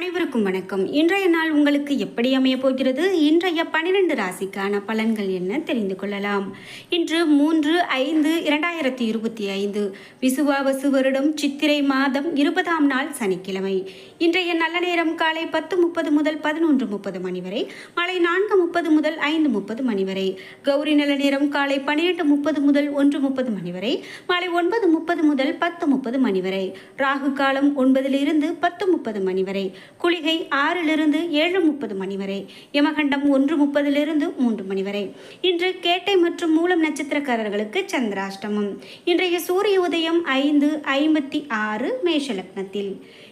அனைவருக்கும் வணக்கம். இன்றைய நாள் உங்களுக்கு எப்படி அமைய போகிறது? இன்றைய பனிரெண்டு ராசிக்கான பலன்கள் என்ன தெரிந்து கொள்ளலாம். இன்று மூன்று ஐந்து இரண்டாயிரத்தி இருபத்தி ஐந்து. விசுவாவசு வருடம் சித்திரை மாதம் இருபதாம் நாள் சனிக்கிழமை. இன்றைய நல்ல நேரம் காலை பத்து முப்பது முதல் பதினொன்று முப்பது மணி வரை மாலை நான்கு முப்பது முதல் ஐந்து முப்பது மணி வரை கௌரி நல்ல நேரம் காலை பன்னிரெண்டு முப்பது முதல் ஒன்று முப்பது மணி வரை மாலை ஒன்பது முப்பது முதல் பத்து முப்பது மணி வரை ராகு காலம் ஒன்பதிலிருந்து பத்து முப்பது மணி வரை குளிகை ஆறிலிருந்து ஏழு முப்பது மணி வரை யமகண்டம் ஒன்று முப்பதிலிருந்து மூன்று மணி வரை. இன்று கேட்டை மற்றும் மூலம் நட்சத்திரக்காரர்களுக்கு சந்திராஷ்டமம். இன்றைய சூரிய உதயம் ஐந்து ஐம்பத்தி ஆறு மேஷ லக்னத்தில்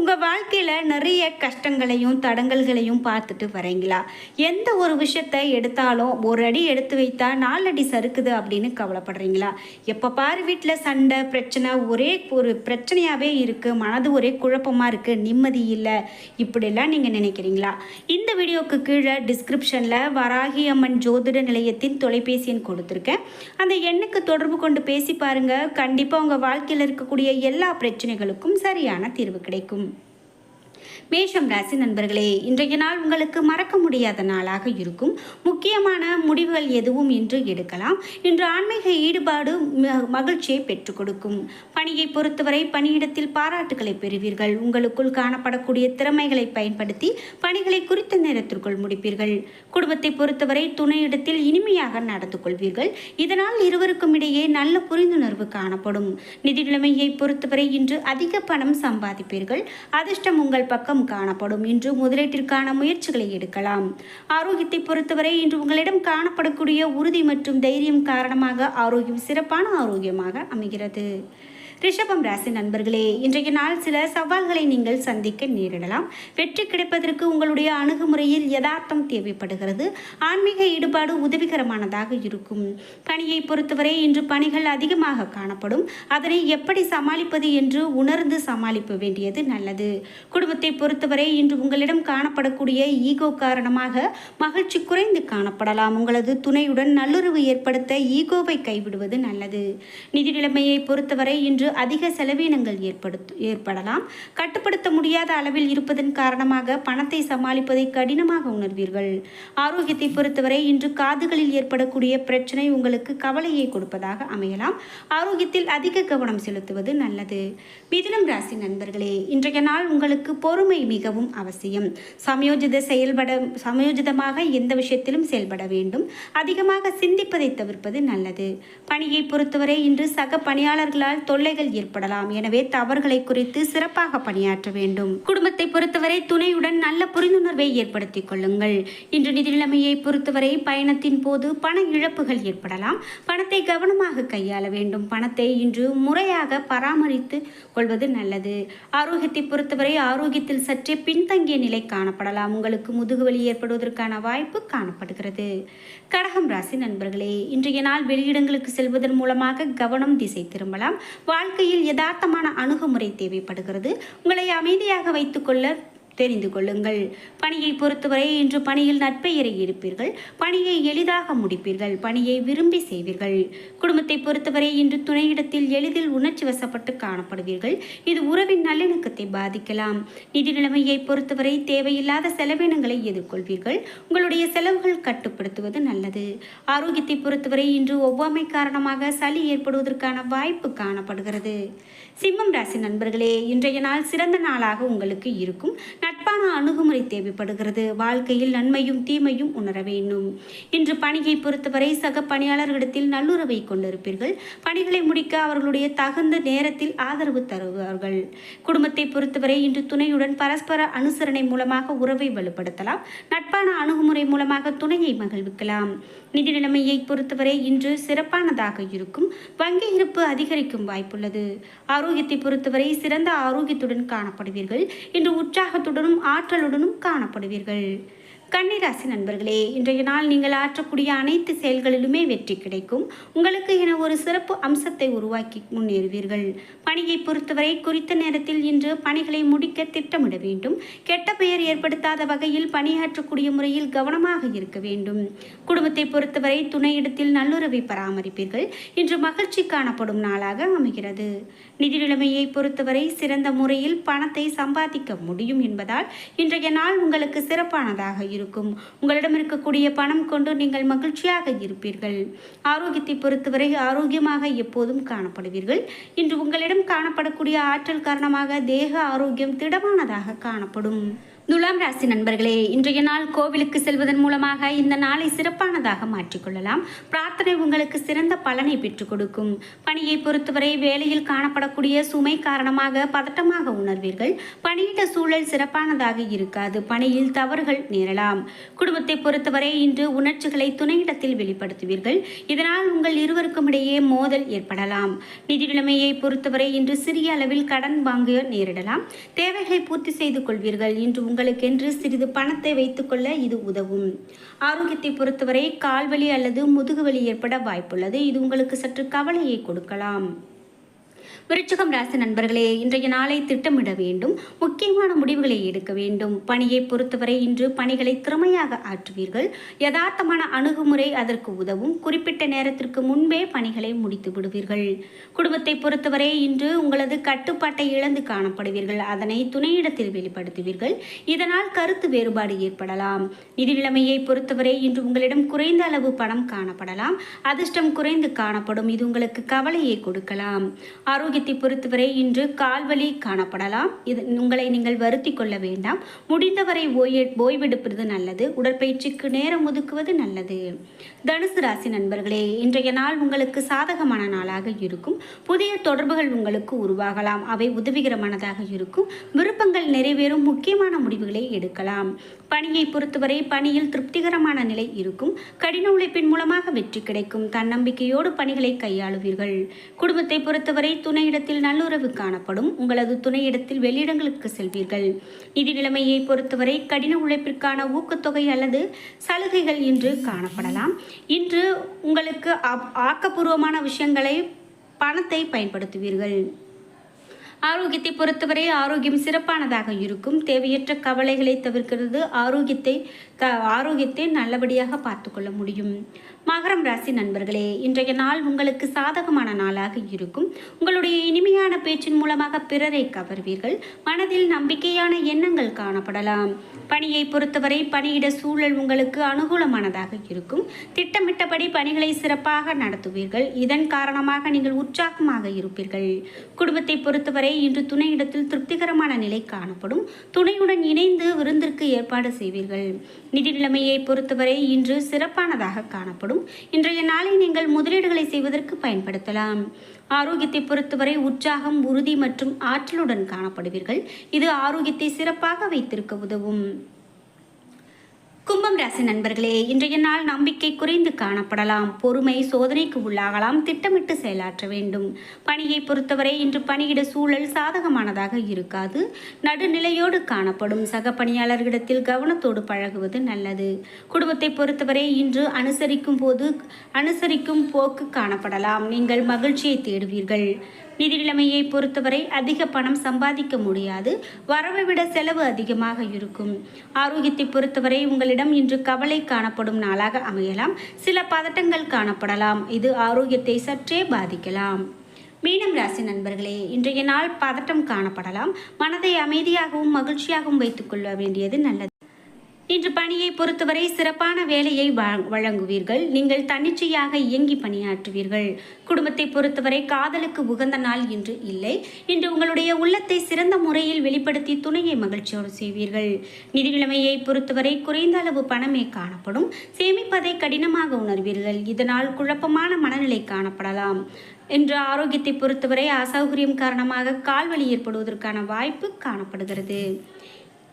உங்கள் வாழ்க்கையில் நிறைய கஷ்டங்களையும் தடங்கல்களையும் பார்த்துட்டு வரீங்களா? எந்த ஒரு விஷயத்தை எடுத்தாலும் ஒரு அடி எடுத்து வைத்தா நாலு அடி சறுக்குது அப்படின்னு கவலைப்படுறீங்களா? எப்போ பாரு வீட்டில் சண்டை பிரச்சனை ஒரே ஒரு பிரச்சனையாகவே இருக்குது மனது ஒரே குழப்பமாக இருக்குது நிம்மதி இல்லை. இப்படிலாம் நீங்கள் நினைக்கிறீங்களா? இந்த வீடியோவுக்கு கீழே டிஸ்கிரிப்ஷனில் வராகி அம்மன் ஜோதிட நிலையத்தின் தொலைபேசி எண் கொடுத்துருக்கேன். அந்த எண்ணுக்கு தொடர்பு கொண்டு பேசி பாருங்கள் கண்டிப்பாக உங்கள் வாழ்க்கையில் இருக்கக்கூடிய எல்லா பிரச்சனைகளுக்கும் சரியான தீர்வு கிடைக்கும். மேஷம் ராசி நண்பர்களே இன்றைய நாள் உங்களுக்கு மறக்க முடியாத நாளாக இருக்கும். முக்கியமான முடிவுகள் எதுவும் இன்று எடுக்கலாம். இன்று ஆன்மீக ஈடுபாடு மகிழ்ச்சியை பெற்றுக் கொடுக்கும். பணியை பொறுத்தவரை பணியிடத்தில் பாராட்டுகளை பெறுவீர்கள். உங்களுக்குள் காணப்படக்கூடிய திறமைகளை பயன்படுத்தி பணிகளை குறித்த நேரத்திற்குள் முடிப்பீர்கள். குடும்பத்தை பொறுத்தவரை துணையிடத்தில் இனிமையாக நடந்து கொள்வீர்கள். இதனால் இருவருக்கும் இடையே நல்ல புரிந்துணர்வு காணப்படும். நிதி நிலைமையை பொறுத்தவரை இன்று அதிக பணம் சம்பாதிப்பீர்கள். அதிர்ஷ்டம் உங்கள் பக்கம் காணப்படும். இன்று முதலீட்டிற்கான முயற்சிகளை எடுக்கலாம். ஆரோக்கியத்தை பொறுத்தவரை இன்று உங்களிடம் காணப்படக்கூடிய உறுதி மற்றும் தைரியம் காரணமாக ஆரோக்கியம் சிறப்பான ஆரோக்கியமாக அமைகிறது. ரிஷபம் ராசி நண்பர்களே இன்றைய நாள் சில சவால்களை நீங்கள் சந்திக்க நேரிடலாம். வெற்றி கிடைப்பதற்கு உங்களுடைய அணுகுமுறையில் யதார்த்தம் தேவைப்படுகிறது. ஆன்மீக ஈடுபாடு உதவிகரமானதாக இருக்கும். பணியை பொறுத்தவரை இன்று பணிகள் அதிகமாக காணப்படும். அதனை எப்படி சமாளிப்பது என்று உணர்ந்து சமாளிக்க வேண்டியது நல்லது. குடும்பத்தை பொறுத்தவரை இன்று உங்களிடம் காணப்படக்கூடிய ஈகோ காரணமாக மகிழ்ச்சி குறைந்து காணப்படலாம். உங்களது துணையுடன் நல்லுறவு ஏற்படுத்த ஈகோவை கைவிடுவது நல்லது. நிதி நிலைமையை பொறுத்தவரை இன்று அதிக செலவினங்கள் ஏற்படுத்த ஏற்படலாம். கட்டுப்படுத்த முடியாத அளவில் இருப்பதன் காரணமாக பணத்தை சமாளிப்பதை கடினமாக உணர்வீர்கள். ஆரோக்கியத்தை பொறுத்தவரை இன்று காதுகளில் ஏற்படக்கூடிய பிரச்சனை உங்களுக்கு கவலையை கொடுப்பதாக அமையலாம். ஆரோக்கியத்தில் அதிக கவனம் செலுத்துவது நல்லது. மிதுனம் ராசி நண்பர்களே இன்றைய நாள் உங்களுக்கு பொறுமை மிகவும் அவசியம். சமயோஜித செயல்பட சமயோஜிதமாக எந்த விஷயத்திலும் செயல்பட வேண்டும். அதிகமாக சிந்திப்பதை தவிர்ப்பது நல்லது. பணியை பொறுத்தவரை இன்று சக பணியாளர்களால் தொல்லை தொல்லைகள் ஏற்படலாம். எனவே தவறுகளை குறித்து சிறப்பாக பணியாற்ற வேண்டும். குடும்பத்தை பொறுத்தவரை துணையுடன் நல்ல புரிந்துணர்வை ஏற்படுத்திக் கொள்ளுங்கள். இன்று நிதி நிலைமையை பொறுத்தவரை பயணத்தின் போது பண இழப்புகள் ஏற்படலாம். பணத்தை கவனமாக கையாள வேண்டும். பணத்தை இன்று முறையாக பராமரித்து கொள்வது நல்லது. ஆரோக்கியத்தை பொறுத்தவரை ஆரோக்கியத்தில் சற்றே பின்தங்கிய நிலை காணப்படலாம். உங்களுக்கு முதுகுவலி ஏற்படுவதற்கான வாய்ப்பு காணப்படுகிறது. கடகம் ராசி நண்பர்களே இன்றைய நாள் வெளியிடங்களுக்கு செல்வதன் மூலமாக கவனம் திசை திரும்பலாம். வாழ்க்கையில் யதார்த்தமான அணுகுமுறை தேவைப்படுகிறது. உங்களை அமைதியாக வைத்துக்கொள்ள தெரிந்து கொள்ளுங்கள். பணியை பொறுத்தவரை இன்று பணியில் நட்பெயரை இருப்பீர்கள் பணியை எளிதாக முடிப்பீர்கள். பணியை விரும்பி செய்வீர்கள். குடும்பத்தை பொறுத்தவரை இன்று துணையிடத்தில் எளிதில் உணர்ச்சி வசப்பட்டு காணப்படுவீர்கள். இது உறவின் நல்லிணக்கத்தை பாதிக்கலாம். நிதி நிலைமையை பொறுத்தவரை தேவையில்லாத செலவினங்களை எதிர்கொள்வீர்கள். உங்களுடைய செலவுகள் கட்டுப்படுத்துவது நல்லது. ஆரோக்கியத்தை பொறுத்தவரை இன்று ஒவ்வாமை காரணமாக சளி ஏற்படுவதற்கான வாய்ப்பு காணப்படுகிறது. சிம்மம் ராசி நண்பர்களே இன்றைய நாள் சிறந்த நாளாக உங்களுக்கு இருக்கும். நட்பான அணுகுமுறை தேவைப்படுகிறது. வாழ்க்கையில் நன்மையும் தீமையும் உணர வேண்டும். இன்று பணியை பொறுத்தவரை சக பணியாளர்களிடத்தில் நல்லுறவை கொண்டிருப்பீர்கள். பணிகளை முடிக்க அவர்களுடைய தகுந்த நேரத்தில் ஆதரவு தருவார்கள். குடும்பத்தை பொறுத்தவரை இன்று துணையுடன் பரஸ்பர அனுசரணை மூலமாக உறவை வலுப்படுத்தலாம். நட்பான அணுகுமுறை மூலமாக துணையை மகிழ்விக்கலாம். நிதி நிலைமையை பொறுத்தவரை இன்று சிறப்பானதாக இருக்கும். வங்கி இருப்பு அதிகரிக்கும் வாய்ப்புள்ளது. ஆரோக்கியத்தை பொறுத்தவரை சிறந்த ஆரோக்கியத்துடன் காணப்படுவீர்கள். இன்று உற்சாகத்துடன் ஆற்றலுடனும் காணப்படுவீர்கள். கன்னிராசி நண்பர்களே இன்றைய நாள் நீங்கள் ஆற்றக்கூடிய அனைத்து செயல்களிலுமே வெற்றி கிடைக்கும். உங்களுக்கு என ஒரு சிறப்பு அம்சத்தை உருவாக்கி முன்னேறுவீர்கள். பணியை பொறுத்தவரை குறித்த நேரத்தில் இன்று பணிகளை முடிக்க திட்டமிட வேண்டும். கெட்ட பெயர் ஏற்படுத்தாத வகையில் பணியாற்றக்கூடிய முறையில் கவனமாக இருக்க வேண்டும். குடும்பத்தை பொறுத்தவரை துணையிடத்தில் நல்லுறவை பராமரிப்பீர்கள். இன்று மகிழ்ச்சி காணப்படும் நாளாக அமைகிறது. நிதி நிலைமையை பொறுத்தவரை சிறந்த முறையில் பணத்தை சம்பாதிக்க முடியும் என்பதால் இன்றைய நாள் உங்களுக்கு சிறப்பானதாக இருக்கும். இருக்கும். உங்களிடம் இருக்கக்கூடிய பணம் கொண்டு நீங்கள் மகிழ்ச்சியாக இருப்பீர்கள். ஆரோக்கியத்தை பொறுத்தவரை ஆரோக்கியமாக எப்போதும் காணப்படுவீர்கள். இன்று உங்களிடம் காணப்படக்கூடிய ஆற்றல் காரணமாக தேக ஆரோக்கியம் திடமானதாக காணப்படும். துலாம் ராசி நண்பர்களே இன்றைய நாள் கோவிலுக்கு செல்வதன் மூலமாக இந்த நாளை சிறப்பானதாக மாற்றிக்கொள்ளலாம். பிரார்த்தனை உங்களுக்கு சிறந்த பலனை பெற்றுக் கொடுக்கும். பணியை பொறுத்தவரை வேலையில் காணப்படக்கூடிய சுமை காரணமாக பதட்டமாக உணர்வீர்கள். பணியிட சூழல் சிறப்பானதாக இருக்காது. பணியில் தவறுகள் நேரலாம். குடும்பத்தை பொறுத்தவரை இன்று உணர்ச்சிகளை துணையிடத்தில் வெளிப்படுத்துவீர்கள். இதனால் உங்கள் இருவருக்கும் இடையே மோதல் ஏற்படலாம். நிதி நிலைமையை பொறுத்தவரை இன்று சிறிய அளவில் கடன் வாங்க நேரிடலாம். தேவைகளை பூர்த்தி செய்து கொள்வீர்கள். இன்று உங்களுக்கென்று சிறிது பணத்தை வைத்துக்கொள்ள இது உதவும். ஆரோக்கியத்தை பொறுத்தவரை கால்வலி அல்லது முதுகுவலி ஏற்பட வாய்ப்புள்ளது. இது உங்களுக்கு சற்று கவலையை கொடுக்கலாம். விருச்சகம் ராசி நண்பர்களே இன்றைய நாளை திட்டமிட வேண்டும். முக்கியமான முடிவுகளை எடுக்க வேண்டும். பணியை பொறுத்தவரை இன்று பணிகளை திறமையாக ஆற்றுவீர்கள். யதார்த்தமான அணுகுமுறை அதற்கு உதவும். குறிப்பிட்ட நேரத்திற்கு முன்பே பணிகளை முடித்து விடுவீர்கள். குடும்பத்தை பொறுத்தவரை இன்று உங்களது கட்டுப்பாட்டை இழந்து காணப்படுவீர்கள். அதனை துணையிடத்தில் வெளிப்படுத்துவீர்கள். இதனால் கருத்து வேறுபாடு ஏற்படலாம். நிதி நிலைமையை பொறுத்தவரை இன்று உங்களிடம் குறைந்த அளவு பணம் காணப்படலாம். அதிர்ஷ்டம் குறைந்து காணப்படும். இது உங்களுக்கு கவலையை கொடுக்கலாம். ஆரோக்கியத்தை பொறுத்தவரை இன்று கால்வலி காணப்படலாம். இது உங்களை நீங்கள் வருத்தி கொள்ள வேண்டாம். முடிந்தவரை ஓய ஓய்வெடுப்பது நல்லது. உடற்பயிற்சிக்கு நேரம் ஒதுக்குவது நல்லது. தனுசு ராசி நண்பர்களே இன்றைய நாள் உங்களுக்கு சாதகமான நாளாக இருக்கும். புதிய தொடர்புகள் உங்களுக்கு உருவாகலாம். அவை உதவிகரமானதாக இருக்கும். விருப்பங்கள் நிறைவேறும். முக்கியமான முடிவுகளை எடுக்கலாம். பணியை பொறுத்தவரை பணியில் திருப்திகரமான நிலை இருக்கும். கடின உழைப்பின் மூலமாக வெற்றி கிடைக்கும். தன்னம்பிக்கையோடு பணிகளை கையாளுவீர்கள். குடும்பத்தை பொறுத்தவரை துணை துணையிடத்தில் நல்லுறவு காணப்படும். உங்களது துணையிடத்தில் வெளியிடங்களுக்கு செல்வீர்கள். நிதி நிலைமையை பொறுத்தவரை கடின உழைப்பிற்கான ஊக்கத்தொகை அல்லது சலுகைகள் இன்று காணப்படலாம். இன்று உங்களுக்கு ஆக்கப்பூர்வமான விஷயங்களை பணத்தை பயன்படுத்துவீர்கள். ஆரோக்கியத்தை பொறுத்தவரை ஆரோக்கியம் சிறப்பானதாக இருக்கும். தேவையற்ற கவலைகளை தவிர்க்கிறது ஆரோக்கியத்தை க ஆரோக்கியத்தை நல்லபடியாக பார்த்துக்கொள்ள முடியும். மகரம் ராசி நண்பர்களே இன்றைய நாள் உங்களுக்கு சாதகமான நாளாக இருக்கும். உங்களுடைய இனிமையான பேச்சின் மூலமாக பிறரை கவர்வீர்கள். மனதில் நம்பிக்கையான எண்ணங்கள் காணப்படலாம். பணியை பொறுத்தவரை பணியிட சூழல் உங்களுக்கு அனுகூலமானதாக இருக்கும். திட்டமிட்டபடி பணிகளை சிறப்பாக நடத்துவீர்கள். இதன் காரணமாக நீங்கள் உற்சாகமாக இருப்பீர்கள். குடும்பத்தை பொறுத்தவரை இன்று துணையிடத்தில் திருப்திகரமான நிலை காணப்படும். துணையுடன் இணைந்து விருந்திற்கு ஏற்பாடு செய்வீர்கள். நிதி நிலைமையை பொறுத்தவரை இன்று சிறப்பானதாக காணப்படும். இன்றைய நாளை நீங்கள் முதலீடுகளை செய்வதற்கு பயன்படுத்தலாம். ஆரோக்கியத்தை பொறுத்தவரை உற்சாகம் உறுதி மற்றும் ஆற்றலுடன் காணப்படுவீர்கள். இது ஆரோக்கியத்தை சிறப்பாக வைத்திருக்க உதவும். கும்பம் ராசி நண்பர்களே இன்றைய நாள் நம்பிக்கை குறைந்து காணப்படலாம். பொறுமை சோதனைக்கு உள்ளாகலாம். திட்டமிட்டு செயலாற்ற வேண்டும். பணியை பொறுத்தவரை இன்று பணியிட சூழல் சாதகமானதாக இருக்காது. நடுநிலையோடு காணப்படும். சக பணியாளர்களிடத்தில் கவனத்தோடு பழகுவது நல்லது. குடும்பத்தை பொறுத்தவரை இன்று அனுசரிக்கும் போது அனுசரிக்கும் போக்கு காணப்படலாம். நீங்கள் மகிழ்ச்சியை தேடுவீர்கள். நிதி நிலைமையை பொறுத்தவரை அதிக பணம் சம்பாதிக்க முடியாது. வரவை விட செலவு அதிகமாக இருக்கும். ஆரோக்கியத்தை பொறுத்தவரை உங்களிடம் இன்று கவலை காணப்படும் நாளாக அமையலாம். சில பதட்டங்கள் காணப்படலாம். இது ஆரோக்கியத்தை சற்றே பாதிக்கலாம். மீனம் ராசி நண்பர்களே இன்றைய நாள் பதட்டம் காணப்படலாம். மனதை அமைதியாகவும் மகிழ்ச்சியாகவும் வைத்துக்கொள்ள வேண்டியது நல்லது. இன்று பணியை பொறுத்தவரை சிறப்பான வேலையை வழங்குவீர்கள். நீங்கள் தன்னிச்சையாக இயங்கி பணியாற்றுவீர்கள். குடும்பத்தை பொறுத்தவரை காதலுக்கு உகந்த நாள் இன்று இல்லை. இன்று உங்களுடைய உள்ளத்தை சிறந்த முறையில் வெளிப்படுத்தி துணையை மகிழ்ச்சியோடு செய்வீர்கள். நிதி நிலைமையை பொறுத்தவரை குறைந்த அளவு பணமே காணப்படும். சேமிப்பதை கடினமாக உணர்வீர்கள். இதனால் குழப்பமான மனநிலை காணப்படலாம். இன்று ஆரோக்கியத்தை பொறுத்தவரை அசௌகரியம் காரணமாக கால்வலி ஏற்படுவதற்கான வாய்ப்பு காணப்படுகிறது.